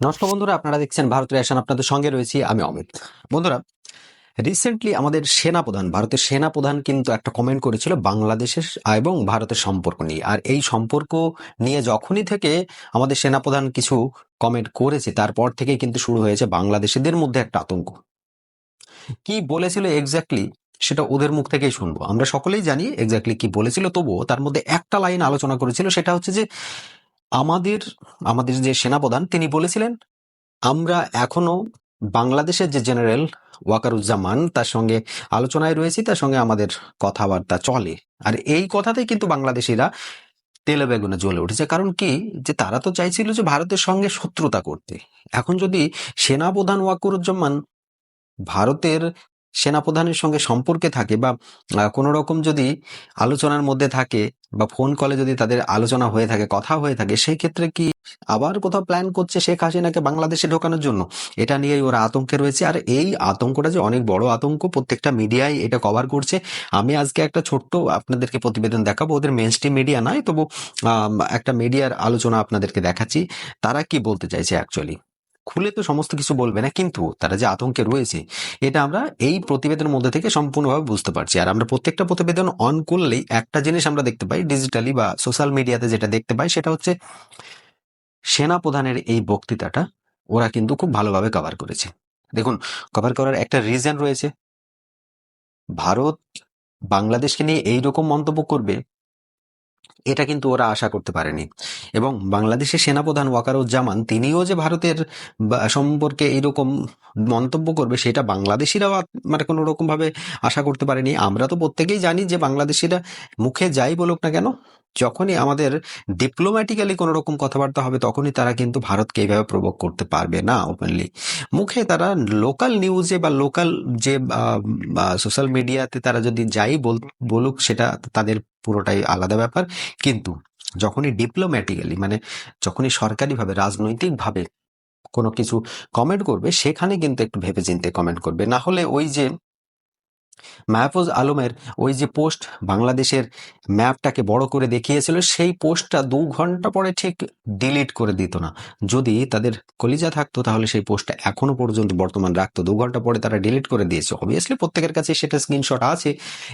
নমস্কার বন্ধুরা, আপনারা দেখছেন ভারত রেশন, আপনাদের সঙ্গে রয়েছি আমি অমিত। বন্ধুরা রিসেন্টলি আমাদের সেনাপ্রধান, ভারতের সেনাপ্রধান কিন্তু একটা কমেন্ট করেছিল বাংলাদেশের এবং ভারতের সম্পর্ক নিয়ে। আর এই সম্পর্ক নিয়ে যখনই থেকে আমাদের সেনাপ্রধান কিছু কমেন্ট করেছে, তারপর থেকে কিন্তু শুরু হয়েছে বাংলাদেশিদের মধ্যে একটা আতঙ্ক। কি বলেছিল এক্স্যাক্টলি সেটা ওদের মুখ থেকেই শুনব। আমরা সকলেই জানি এক্স্যাক্টলি কি বলেছিল, তবুও তার মধ্যে একটা লাইন আলোচনা করেছিল, সেটা হচ্ছে যে আমাদের আমাদের যে সেনাপ্রধান, তিনি বলেছিলেন, আমরা এখনও বাংলাদেশের যে জেনারেল ওয়াকারুজ্জামান, তার সঙ্গে আলোচনায় রয়েছি, তার সঙ্গে আমাদের কথাবার্তা চলে। আর এই কথাতেই কিন্তু বাংলাদেশিরা তেলে বেগুনে জ্বলে উঠেছে। কারণ কি? যে তারা তো চাইছিল যে ভারতের সঙ্গে শত্রুতা করতে। এখন যদি সেনাপ্রধান ওয়াকারুজ্জামান ভারতের সেনাপ্রধানের সঙ্গে সম্পর্কে থাকে বা কোনো রকম যদি আলোচনার মধ্যে থাকে বা ফোন কলে যদি তাদের আলোচনা হয়ে থাকে, কথা হয়ে থাকে সেই ক্ষেত্রে কি আবার কোথাও প্ল্যান করছে শেখ হাসিনাকে বাংলাদেশে ঢোকানোর জন্য? এটা নিয়েই ওরা আতঙ্কে রয়েছে। আর এই আতঙ্কটা যে অনেক বড় আতঙ্ক, প্রত্যেকটা মিডিয়ায় এটা কভার করছে। আমি আজকে একটা ছোট্ট আপনাদেরকে প্রতিবেদন দেখাবো। ওদের মেন স্ট্রিম মিডিয়া নয়, তবু একটা মিডিয়ার আলোচনা আপনাদেরকে দেখাচ্ছি। তারা কি বলতে চাইছে অ্যাকচুয়ালি খুলে তো সমস্ত কিছু বলবে না, কিন্তু তারা যে আতঙ্কে রয়েছে, এটা আমরা এই প্রতিবেদনের মধ্যে থেকে সম্পূর্ণভাবে বুঝতে পারছি। আর আমরা প্রত্যেকটা প্রতিবেদন অন করলেই একটা জিনিস আমরা দেখতে পাই ডিজিটালি বা সোশ্যাল মিডিয়াতে যেটা দেখতে পাই, সেটা হচ্ছে সেনা প্রধানের এই বক্তৃতাটা ওরা কিন্তু খুব ভালোভাবে কভার করেছে। দেখুন কভার করার একটা রিজন রয়েছে। ভারত বাংলাদেশকে নিয়ে এই রকম মন্তব্য করবে এটা কিন্তু ওরা আশা করতে পারেনি। এবং বাংলাদেশের সেনাপ্রধান ওয়াকারুজ্জামান, তিনিও যে ভারতের সম্পর্কে এইরকম মন্তব্য করবে, সেটা বাংলাদেশিরাও মানে কোনো রকমভাবে আশা করতে পারেনি। আমরা তো প্রত্যেকেই জানি যে বাংলাদেশিরা মুখে যাই বলুক না কেন যখনই আমাদের ডিপ্লোম্যাটিক্যালি কোনো রকম কথাবার্তা হবে, তখনই তারা কিন্তু ভারতকে এইভাবে প্রভোগ করতে পারবে না ওপেনলি মুখে তারা লোকাল নিউজে বা লোকাল যে সোশ্যাল মিডিয়াতে তারা যদি যাই বল- বলুক সেটা তাদের পুরোটাই আলাদা ব্যাপার। কিন্তু যখনই ডিপ্লোম্যাটিক্যালি মানে যখনই সরকারিভাবে, রাজনৈতিকভাবে কোনো কিছু কমেন্ট করবে, সেখানে কিন্তু একটু ভেবে চিন্তে কমেন্ট করবে। না হলে ওই যে মাহফুজ আলমের ওই যে পোস্ট বাংলাদেশের ম্যাপটাকে বড় করে দেখিয়েছিল, সেই পোস্টটা দু ঘণ্টা পরে ঠিক ডিলিট করে দিত না। যদি তাদের কলিজা থাকতো, তাহলে সেই পোস্টটা এখনও পর্যন্ত বর্তমান রাখতো। দু ঘণ্টা পরে তারা ডিলিট করে দিয়েছে। অবভিয়াসলি প্রত্যেকের কাছে সেটা স্ক্রিনশট আছে,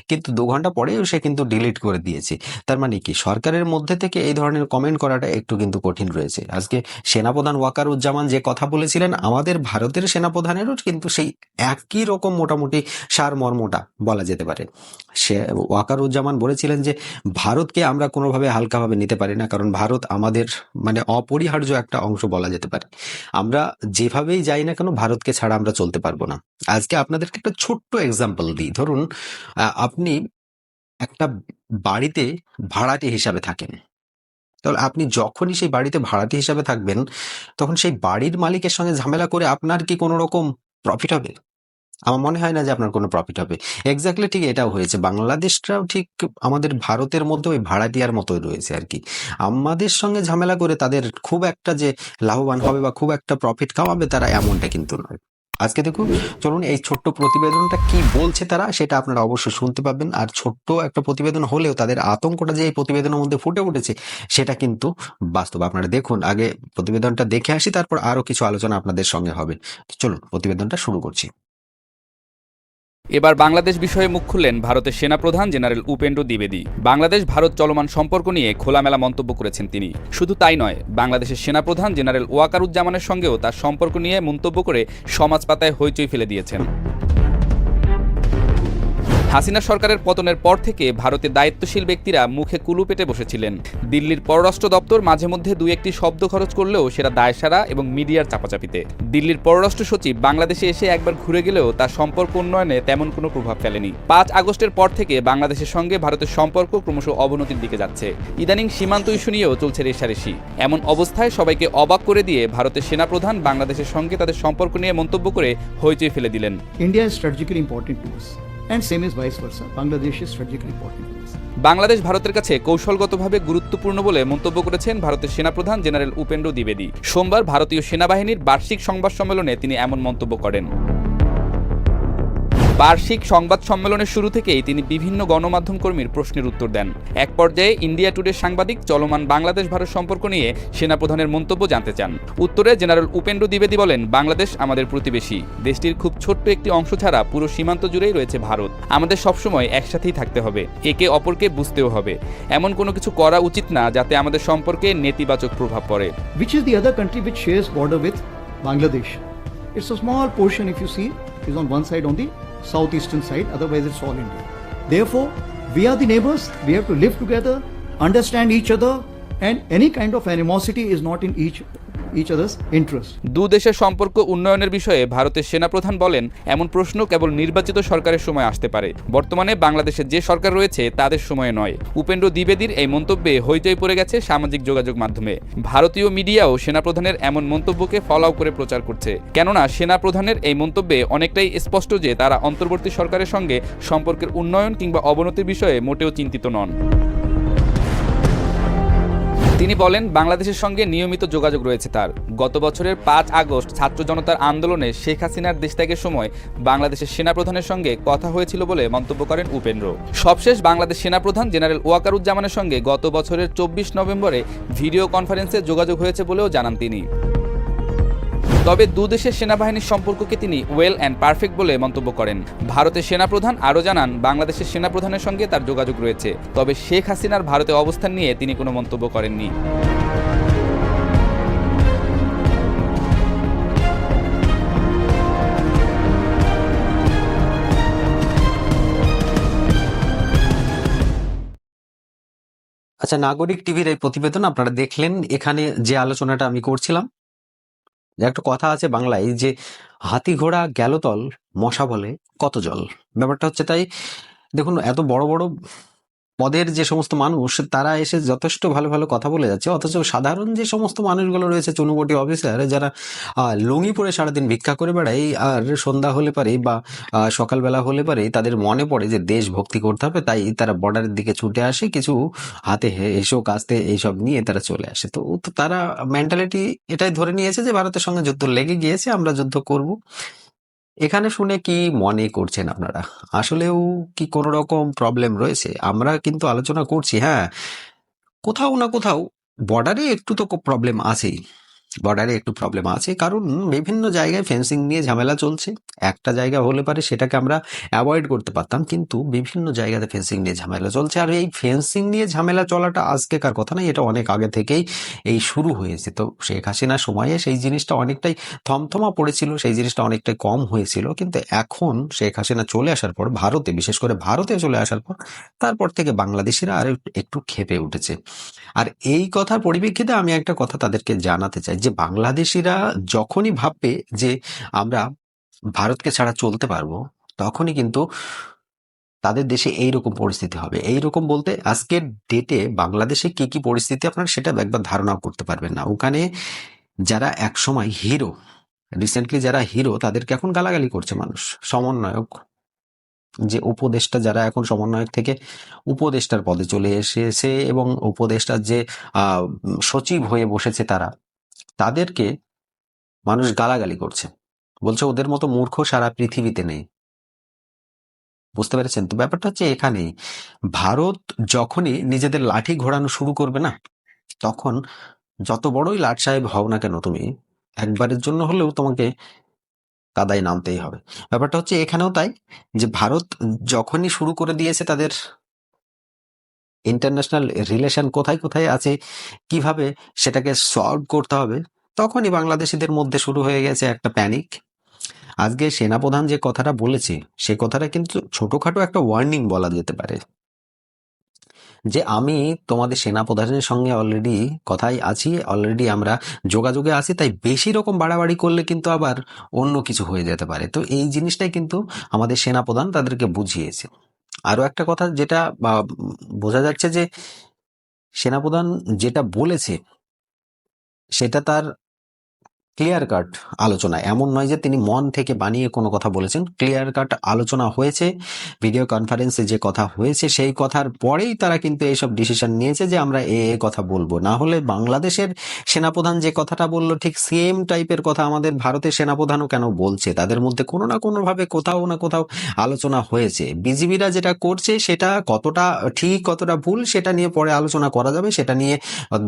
কিন্তু দু ঘণ্টা পরেও সে কিন্তু ডিলিট করে দিয়েছে। তার মানে কি, সরকারের মধ্যে থেকে এই ধরনের কমেন্ট করাটা একটু কিন্তু কঠিন রয়েছে। আজকে সেনাপ্রধান ওয়াকারুজ্জামান যে কথা বলেছিলেন, আমাদের ভারতের সেনাপ্রধানেরও কিন্তু সেই একই রকম মোটামুটি সারমর্মটা বলা যেতে পারে। সে ওয়াকারুজ্জামান বলেছিলেন যে, ভারতকে আমরা কোনোভাবে হালকাভাবে নিতে পারি না, কারণ ভারত আমাদের মানে অপরিহার্য একটা অংশ বলা যেতে পারে। আমরা যেভাবেই যাই না কেন, ভারতকে ছাড়া আমরা চলতে পারব না। আজকে আপনাদেরকে একটা ছোট্ট এক্সাম্পল দিই। ধরুন আপনি একটা বাড়িতে ভাড়াটে হিসাবে থাকেন। তাহলে আপনি যখনই সেই বাড়িতে ভাড়াটে হিসাবে থাকবেন, তখন সেই বাড়ির মালিকের সঙ্গে ঝামেলা করে আপনার কি কোনো রকম প্রফিট হবে? আমার মনে হয় না যে আপনার কোনো প্রফিট হবে। এক্স্যাক্টলি ঠিক এটাও হয়েছে। বাংলাদেশটাও ঠিক আমাদের ভারতের মধ্যে ওই ভাড়াটিয়ার মতোই রয়েছে আর কি। আমাদের সঙ্গে ঝামেলা করে তাদের খুব একটা যে লাভবান হবে বা খুব একটা প্রফিট কামাবে তারা এমনটা কিন্তু নয়। আজকে দেখুন, চলুন এই ছোট্ট প্রতিবেদনটা কি বলছে তারা সেটা আপনারা অবশ্যই শুনতে পাবেন। আর ছোট্ট একটা প্রতিবেদন হলেও তাদের আতঙ্কটা যে এই প্রতিবেদনের মধ্যে ফুটে উঠেছে, সেটা কিন্তু বাস্তব। আপনারা দেখুন, আগে প্রতিবেদনটা দেখে আসি, তারপর আরও কিছু আলোচনা আপনাদের সঙ্গে হবে। চলুন, প্রতিবেদনটা শুরু করছি। এবার বাংলাদেশ বিষয়ে মুখ খুললেন ভারতের সেনাপ্রধান জেনারেল উপেন্দ্র দ্বিবেদী। বাংলাদেশ, ভারত চলমান সম্পর্ক নিয়ে খোলামেলা মন্তব্য করেছেন তিনি। শুধু তাই নয়, বাংলাদেশের সেনাপ্রধান জেনারেল ওয়াকারুজ্জামানের সঙ্গেও তার সম্পর্ক নিয়ে মন্তব্য করে সমাজ পাতায় হইচই ফেলে দিয়েছেন। হাসিনা সরকারের পতনের পর থেকে ভারতের দায়িত্বশীল ব্যক্তিরা মুখে কুলু পেটে বসেছিলেন। দিল্লির পররাষ্ট্র দপ্তর মাঝে মধ্যে দুই একটি শব্দ খরচ করলেও সেটা দায়সারা এবং মিডিয়ার চাপাচাপিতে। দিল্লির পররাষ্ট্র সচিব বাংলাদেশে এসে একবার ঘুরে গেলেও তার সম্পর্ক উন্নয়নে তেমন কোনো প্রভাব ফেলেনি। পাঁচ আগস্টের পর থেকে বাংলাদেশের সঙ্গে ভারতের সম্পর্ক ক্রমশ অবনতির দিকে যাচ্ছে। ইদানিং সীমান্ত ইস্যু নিয়েও চলছে রেশারেশি। এমন অবস্থায় সবাইকে অবাক করে দিয়ে ভারতের সেনাপ্রধান বাংলাদেশের সঙ্গে তাদের সম্পর্ক নিয়ে মন্তব্য করে হইচই ফেলে দিলেন। Is strategically important to versa. Bangladesh is strategically important Bangladesh ভারতের কাছে কৌশলগতভাবে গুরুত্বপূর্ণ বলে মন্তব্য করেছেন ভারতের সেনাপ্রধান জেনারেল উপেন্দ্র দ্বিবেদী। সোমবার ভারতীয় সেনাবাহিনীর বার্ষিক সংবাদ সম্মেলনে তিনি এমন মন্তব্য করেন। বার্ষিক সংবাদ সম্মেলনের শুরু থেকেই তিনি বিভিন্ন গণমাধ্যম কর্মীর প্রশ্নের উত্তর দেন। এক পর্যায়ে ইন্ডিয়া টুডে সাংবাদিক চলমান বাংলাদেশ ভারত সম্পর্ক নিয়ে সেনাপ্রধানের মন্তব্য জানতে চান। উত্তরে জেনারেল উপেন্দ্র দ্বিবেদী বলেন বাংলাদেশ আমাদের প্রতিবেশী। দেশটির খুব ছোট্ট একটি অংশ ছাড়া পুরো সীমান্ত জুড়েই রয়েছে ভারত। আমাদের সবসময় একসাথেই থাকতে হবে। একে অপরকে বুঝতেও হবে। এমন কোনো কিছু করা উচিত না যাতে আমাদের সম্পর্কে নেতিবাচক প্রভাব পড়ে। Which is the other country which shares border with Bangladesh? It's a small portion, if you see, is on one side, on southeastern side, otherwise, it's all India. Therefore, we are the neighbors, we have to live together, understand each other, and any kind of animosity is not in each, each other's interest. দু দেশের সম্পর্ক উন্নয়নের বিষয়ে ভারতের সেনাপ্রধান বলেন, এমন প্রশ্ন কেবল নির্বাচিত সরকারের সময় আসতে পারে। বর্তমানে বাংলাদেশে যে সরকার রয়েছে, তাদের সময়ে নয়। উপেন্দ্র দ্বিবেদীর এই মন্তব্যে হইচই পড়ে গেছে সামাজিক যোগাযোগ মাধ্যমে। ভারতীয় মিডিয়াও সেনাপ্রধানের এমন মন্তব্যকে ফলাও করে প্রচার করছে। কেননা, সেনাপ্রধানের এই মন্তব্যে অনেকটাই স্পষ্ট যে তারা অন্তর্বর্তী সরকারের সঙ্গে সম্পর্কের উন্নয়ন কিংবা অবনতির বিষয়ে মোটেও চিন্তিত নন। তিনি বলেন, বাংলাদেশের সঙ্গে নিয়মিত যোগাযোগ রয়েছে তার। গত বছরের পাঁচ আগস্ট ছাত্র জনতার আন্দোলনে শেখ হাসিনার দেশত্যাগের সময় বাংলাদেশের সেনাপ্রধানের সঙ্গে কথা হয়েছিল বলে মন্তব্য করেন উপেন্দ্র। সবশেষ বাংলাদেশ সেনাপ্রধান জেনারেল ওয়াকারুজ্জামানের সঙ্গে গত বছরের চব্বিশ নভেম্বরে ভিডিও কনফারেন্সে যোগাযোগ হয়েছে বলেও জানান তিনি। তবে দুদেশের সেনাবাহিনীর সম্পর্ককে তিনি ওয়েল অ্যান্ড পারফেক্ট বলে মন্তব্য করেন। ভারতের সেনাপ্রধান আরও জানান, বাংলাদেশের সেনাপ্রধানের সঙ্গে তার যোগাযোগ রয়েছে। তবে শেখ হাসিনার ভারতে অবস্থান নিয়ে তিনি কোনো মন্তব্য করেননি। আচ্ছা নাগরিক টিভির এই প্রতিবেদন আপনারা দেখলেন। এখানে যে আলোচনাটা আমি করছিলাম একটা কথা আছে বাংলায় যে হাতি ঘোড়া গেল তল, মশা বলে কত জল। ব্যাপারটা হচ্ছে তাই, দেখুন, এত বড় বড় পদের যে সমস্ত মানুষ, তারা এসে যথেষ্ট ভালো ভালো কথা বলে যাচ্ছে। অথচ সাধারণ যে সমস্ত মানুষগুলো রয়েছে, চুনুবটি অফিসার, যারা লুঙ্গি পরে সারাদিন ভিক্ষা করে বেড়ায়, আর সন্ধ্যা হলে পারে বা সকালবেলা হলে পারে, তাদের মনে পড়ে যে দেশ ভক্তি করতে হবে, তাই তারা বর্ডারের দিকে ছুটে আসে, কিছু হাতে এসো, কাস্তে, এইসব নিয়ে তারা চলে আসে। তো তারা মেন্টালিটি এটাই ধরে নিয়েছে যে, ভারতের সঙ্গে যুদ্ধ লেগে গিয়েছে, আমরা যুদ্ধ করব। এখানে শুনে কি মনে করছেন আপনারা? আসলেও কি কোনো রকম প্রবলেম রয়েছে? আমরা কিন্তু আলোচনা করছি হ্যাঁ। কোথাও না কোথাও বর্ডারে একটু তো প্রবলেম আছেই। বর্ডারে একটু প্রবলেম আছে। কারণ বিভিন্ন জায়গায় ফেন্সিং নিয়ে ঝামেলা চলছে। একটা জায়গা হলে পারে সেটাকে আমরা অ্যাভয়েড করতে পারতাম, কিন্তু বিভিন্ন জায়গাতে ফেন্সিং নিয়ে ঝামেলা চলছে। আর এই ফেন্সিং নিয়ে ঝামেলা চলাটা আজকেকার কথা নয়, এটা অনেক আগে থেকেই এই শুরু হয়েছে। তো শেখ হাসিনার সময়ে সেই জিনিসটা অনেকটাই থমথমা পড়েছিল, সেই জিনিসটা অনেকটাই কম হয়েছিল। কিন্তু এখন শেখ হাসিনা চলে আসার পর ভারতে, বিশেষ করে ভারতে চলে আসার পর, তারপর থেকে বাংলাদেশিরা আর একটু খেপে উঠেছে। আর এই কথার পরিপ্রেক্ষিতে আমি একটা কথা তাদেরকে জানাতে চাই যে, বাংলাদেশিরা যখনই ভাববে যে, আমরা ভারতকে ছাড়া চলতে পারব, তখনই কিন্তু তাদের দেশে এই রকম পরিস্থিতি হবে। এই রকম বলতে আজকের ডেটে বাংলাদেশে কি কি পরিস্থিতি আপনারা সেটা একবার ধারণা করতে পারবেন না। ওখানে যারা একসময় হিরো রিসেন্টলি যারা হিরো তাদেরকে এখন গালাগালি করছে মানুষ, সমন্বয়ক যে উপদেষ্টা যারা এখন সমন্বয়ক থেকে উপদেষ্টার পদে চলে এসেছে এবং উপদেষ্টার যে সচিব হয়ে বসেছে তারা, তাদেরকে মানুষ গালাগালি করছে। বলছে ওদের মতো মূর্খ সারা পৃথিবীতে নেই। বুঝতে পেরেছেন? তো ব্যাপারটা হচ্ছে এখানেই। ভারত যখনই নিজেদের লাঠি ঘোরানো শুরু করবে না, তখন যত বড়ই লাট সাহেব হও না কেন তুমি, একবারের জন্য হলেও তোমাকে কাদায় নামতেই হবে। ব্যাপারটা হচ্ছে এখানেও তাই যে ভারত যখনই শুরু করে দিয়েছে তাদের ইন্টারন্যাশনাল রিলেশন কোথায় কোথায় আছে, কীভাবে সেটাকে সলভ করতে হবে, তখনই বাংলাদেশিদের মধ্যে শুরু হয়ে গেছে একটা প্যানিক আজকে সেনাপ্রধান যে কথাটা বলেছে, সে কথাটা কিন্তু ছোটখাটো একটা ওয়ার্নিং বলা যেতে পারে। যে আমি তোমাদের সেনাপ্রধানের সঙ্গে অলরেডি কথাই আছি অলরেডি আমরা যোগাযোগে আছি, তাই বেশি রকম বাড়াবাড়ি করলে কিন্তু আবার অন্য কিছু হয়ে যেতে পারে। তো এই জিনিসটাই কিন্তু আমাদের সেনাপ্রধান তাদেরকে বুঝিয়েছে। আরও একটা কথা যেটা বোঝা যাচ্ছে যে সেনাপ্রধান যেটা বলেছে, সেটা তার ক্লিয়ার কাট আলোচনা। এমন নয় যে তিনি মন থেকে বানিয়ে কোনো কথা বলেছেন। ক্লিয়ার কাট আলোচনা হয়েছে। ভিডিও কনফারেন্সে যে কথা হয়েছে, সেই কথার পরেই তারা কিন্তু এইসব ডিসিশন নিয়েছে যে আমরা এ এ কথা বলব। না হলে বাংলাদেশের সেনাপ্রধান যে কথাটা বলল, ঠিক সেম টাইপের কথা আমাদের ভারতের সেনাপ্রধানও কেন বলছে? তাদের মধ্যে কোনো না কোনো ভাবে কোথাও না কোথাও আলোচনা হয়েছে। বিজিবিরা যেটা করছে, সেটা কতটা ঠিক, কতটা ভুল, সেটা নিয়ে পরে আলোচনা করা যাবে। সেটা নিয়ে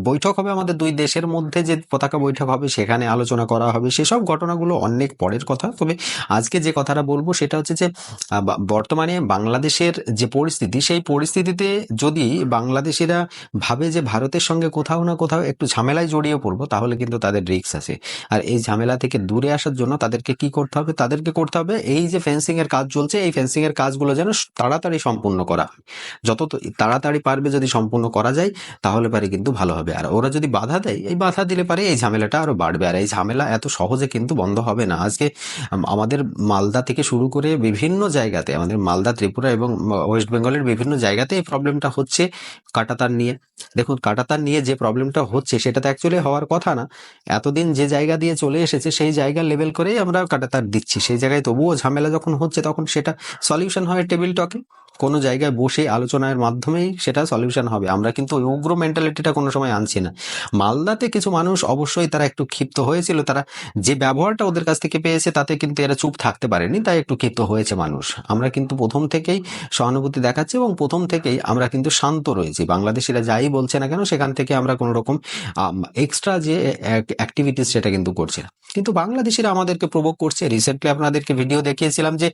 বৈঠক হবে আমাদের দুই দেশের মধ্যে যে পতাকা বৈঠক হবে, সেখানে আলোচনা করা হবে। সেসব ঘটনাগুলো অনেক পরের কথা। তবে আজকে যে কথাটা বলব সেটা হচ্ছে যে বর্তমানে বাংলাদেশের যে পরিস্থিতি, সেই পরিস্থিতিতে যদি বাংলাদেশিরা ভাবে যে ভারতের সঙ্গে কোথাও না কোথাও একটু ঝামেলায় জড়িয়ে পড়ব, তাহলে কিন্তু তাদের রিস্ক আছে। আর এই ঝামেলা থেকে দূরে আসার জন্য তাদেরকে কি করতে হবে? তাদেরকে করতে হবে এই যে ফেন্সিং এর কাজ চলছে, এই ফেন্সিং এর কাজগুলো যেন তাড়াতাড়ি সম্পূর্ণ করা হয়। যত তাড়াতাড়ি পারবে যদি সম্পূর্ণ করা যায়, তাহলে পারে কিন্তু ভালো হবে। আর ওরা যদি বাধা দেয়, এই বাধা দিলে পারে এই ঝামেলাটা আরও বাড়বে। আর এই ঝামেলা এত সহজে কিন্তু বন্ধ হবে না। আজকে আমাদের মালদা থেকে শুরু করে বিভিন্ন জায়গাতে, আমাদের মালদা, ত্রিপুরা এবং ওয়েস্ট বেঙ্গলের বিভিন্ন জায়গাতে এই প্রবলেমটা হচ্ছে কাটাতার নিয়ে। দেখুন, কাটাতার নিয়ে যে প্রবলেমটা হচ্ছে সেটা তো অ্যাকচুয়ালি হওয়ার কথা না। এতদিন যে জায়গা দিয়ে চলে এসেছে, সেই জায়গা লেভেল করেই আমরা কাটাতার দিচ্ছি। সেই জায়গায় তবুও ঝামেলা যখন হচ্ছে তখন সেটা সলিউশন হয় টেবিল টকে কোনো জায়গায় বসে আলোচনার মাধ্যমেই সেটা সলিউশন হবে। আমরা কিন্তু উগ্র মেন্টালিটিটা কোনো সময় আনছি না। মালদাতে কিছু মানুষ অবশ্যই তারা একটু ক্ষিপ্ত হয়েছিল। তারা যে ব্যবহারটা ওদের কাছ থেকে পেয়েছে তাতে কিন্তু এরা চুপ থাকতে পারেনি, তাই একটু ক্ষিপ্ত হয়েছে মানুষ। আমরা কিন্তু প্রথম থেকেই সহানুভূতি দেখাচ্ছি এবং প্রথম থেকেই আমরা কিন্তু শান্ত রয়েছি। বাংলাদেশিরা যাই বলছে না কেন, সেখান থেকে আমরা কোনো রকম এক্সট্রা যে অ্যাক্টিভিটিস সেটা কিন্তু করছি না। কিন্তু বাংলাদেশিরা আমাদেরকে প্রভোগ করছে। রিসেন্টলি আপনাদেরকে ভিডিও দেখিয়েছিলাম যে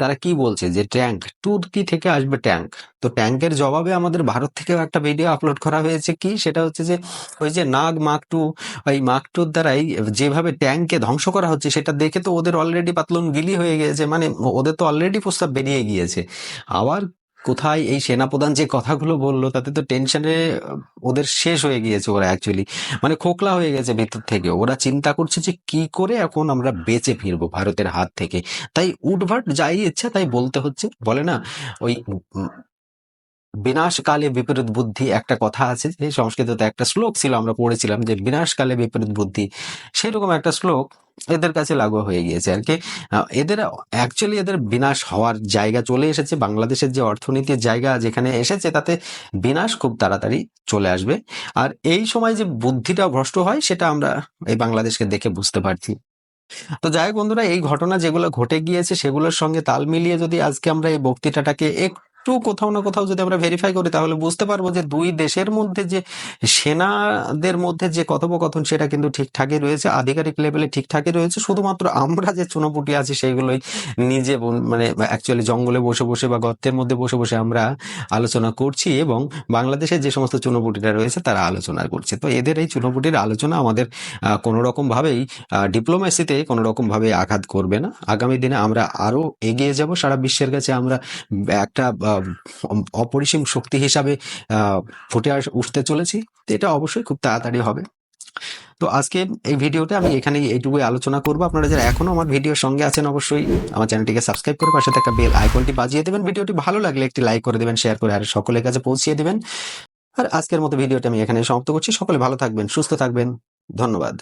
তারা কি বলছে? যে ট্যাঙ্ক, তুর্কি থেকে আসবে ট্যাঙ্ক। তো ট্যাঙ্কের জবাবে আমাদের ভারত থেকেও একটা ভিডিও আপলোড করা হয়েছে কি? সেটা হচ্ছে যে, ওই যে নাগ মাক টু ওই মাক টুর দ্বারাই যেভাবে ট্যাঙ্ককে ধ্বংস করা হচ্ছে, সেটা দেখে তো ওদের অলরেডি পাতলুন গিলি হয়ে গিয়েছে মানে ওদের তো অলরেডি প্রস্তাব বেরিয়ে গিয়েছে। আবার কোথায় এই সেনাপ্রধান যে কথাগুলো বলল, তাতে তো টেনশনে ওদের শেষ হয়ে গিয়েছে ওরা অ্যাকচুয়ালি মানে খোকলা হয়ে গেছে ভেতর থেকে। ওরা চিন্তা করছে যে কি করে এখন আমরা বেঁচে ফিরবো ভারতের হাত থেকে। তাই উঠভাট যাই ইচ্ছা তাই বলতে হচ্ছে। বলে না, ওই বিনাশকালে বিপরীত বুদ্ধি একটা কথা আছে, যে সংস্কৃততে একটা শ্লোক ছিল, আমরা পড়েছিলাম যে বিনাশকালে বিপরীত বুদ্ধি। সেরকম একটা শ্লোক এদের কাছে লাগু হয়ে গিয়েছে আর কি। এদের অ্যাকচুয়ালি এদের বিনাশ হওয়ার জায়গা চলে এসেছে, বাংলাদেশের যে অর্থনীতির জায়গা যেখানে এসেছে, তাতে বিনাশ খুব তাড়াতাড়ি চলে আসবে। আর এই সময় যে বুদ্ধিটা ভ্রষ্ট হয়, সেটা আমরা এই বাংলাদেশকে দেখে বুঝতে পারছি। তো যাই হোক বন্ধুরা, এই ঘটনা যেগুলো ঘটে গিয়েছে, সেগুলোর সঙ্গে তাল মিলিয়ে যদি আজকে আমরা এই বক্তৃতাটাকে একটু কোথাও না কোথাও যদি আমরা ভেরিফাই করি, তাহলে বুঝতে পারব যে দুই দেশের মধ্যে যে সেনাদের মধ্যে যে কথোপকথন, সেটা কিন্তু ঠিকঠাকই রয়েছে, আধিকারিক লেভেলে ঠিকঠাকই রয়েছে। শুধুমাত্র আমরা যে চুনোপুটি আছি, সেইগুলোই নিজে মানে অ্যাকচুয়ালি জঙ্গলে বসে বসে বা গর্তের মধ্যে বসে বসে আমরা আলোচনা করছি এবং বাংলাদেশের যে সমস্ত চুনোপুটিরা রয়েছে, তারা আলোচনা করছে। তো এদের এই চুনোপুটির আলোচনা আমাদের কোনো রকম ভাবেই ডিপ্লোমেসিতে কোনো রকম ভাবে আঘাত করবে না। আগামী দিনে আমরা আরও এগিয়ে যাব। সারা বিশ্বের কাছে আমরা একটা অপরিসীম শক্তি হিসাবে ফুটে উঠতে চলেছি। এটা অবশ্যই খুব তাড়াতাড়ি হবে। তো আজকে এই ভিডিওটা আমি এখানে এইটুকুই আলোচনা করব। আপনারা যারা এখনও আমার ভিডিওর সঙ্গে আছেন অবশ্যই আমার চ্যানেলটিকে সাবস্ক্রাইব করে পাশে থাকা বেল আইকনটি বাজিয়ে দেবেন। ভিডিওটি ভালো লাগলে একটি লাইক করে দেবেন, শেয়ার করে আর সকলের কাছে পৌঁছিয়ে দেবেন। আর আজকের মতো ভিডিওটা আমি এখানে সমাপ্ত করছি। সকলে ভালো থাকবেন, সুস্থ থাকবেন। ধন্যবাদ।